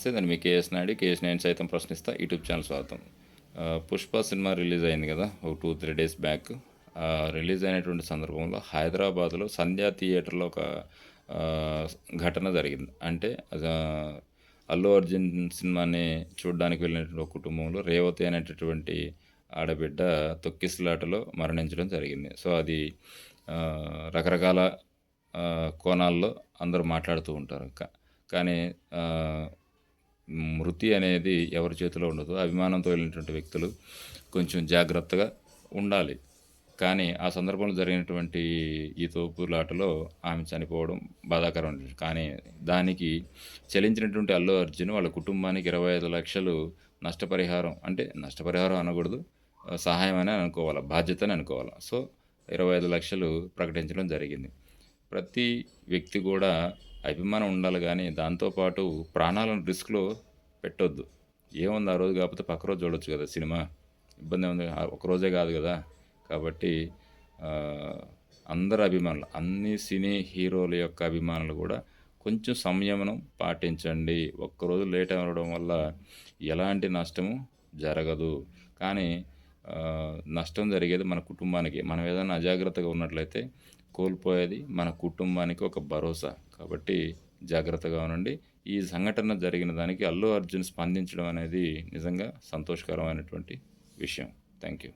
నమస్తే నేను మీ కేఎస్ నాయుడు కేఎస్ నాయుడు సైతం ప్రశ్నిస్తా. యూట్యూబ్ ఛానల్ స్వాగతం. పుష్ప సినిమా రిలీజ్ అయింది కదా ఒక two three days back. Release అయినటువంటి సందర్భంలో హైదరాబాద్లో సంధ్యా థియేటర్లో ఒక ఘటన జరిగింది. అంటే అల్లు అర్జున్ సినిమాని చూడడానికి వెళ్ళినటువంటి ఒక కుటుంబంలో రేవతి అనేటటువంటి ఆడబిడ్డ తొక్కిసలాటలో మరణించడం జరిగింది. సో అది రకరకాల కోణాల్లో అందరూ మాట్లాడుతూ ఉంటారు. కానీ వృత్తి అనేది ఎవరి చేతిలో ఉండదు. అభిమానంతో వెళ్ళినటువంటి వ్యక్తులు కొంచెం జాగ్రత్తగా ఉండాలి. కానీ ఆ సందర్భంలో జరిగినటువంటి ఈ తోపులాటలో ఆమె చనిపోవడం బాధాకరం. కానీ దానికి చెల్లించినటువంటి అల్లు అర్జున్ వాళ్ళ కుటుంబానికి ఇరవై ఐదు లక్షలు నష్టపరిహారం అంటే నష్టపరిహారం అనకూడదు. సహాయం అని అనుకోవాలి? బాధ్యత అని అనుకోవాలి? సో ఇరవై ఐదు లక్షలు ప్రకటించడం జరిగింది. ప్రతి వ్యక్తి కూడా అభిమానం ఉండాలి కానీ దాంతోపాటు ప్రాణాలను రిస్క్లో పెట్టొద్దు. ఏముంది ఆ రోజు కాకపోతే పక్క రోజు చూడొచ్చు కదా సినిమా. ఇబ్బంది ఉంది ఒక రోజే కాదు కదా. కాబట్టి అందరు అభిమానులు అన్ని సినీ హీరోల యొక్క అభిమానులు కూడా కొంచెం సంయమనం పాటించండి. ఒక్కరోజు లేట్ అవ్వడం వల్ల ఎలాంటి నష్టము జరగదు. కానీ నష్టం జరిగేది మన కుటుంబానికి. మనం ఏదైనా అజాగ్రత్తగా ఉన్నట్లయితే కోల్పోయేది మన కుటుంబానికి ఒక భరోసా. కాబట్టి జాగ్రత్తగా ఉండండి. ఈ సంఘటన జరిగిన దానికి అల్లు అర్జున్ స్పందించడం అనేది నిజంగా సంతోషకరమైనటువంటి విషయం. Thank you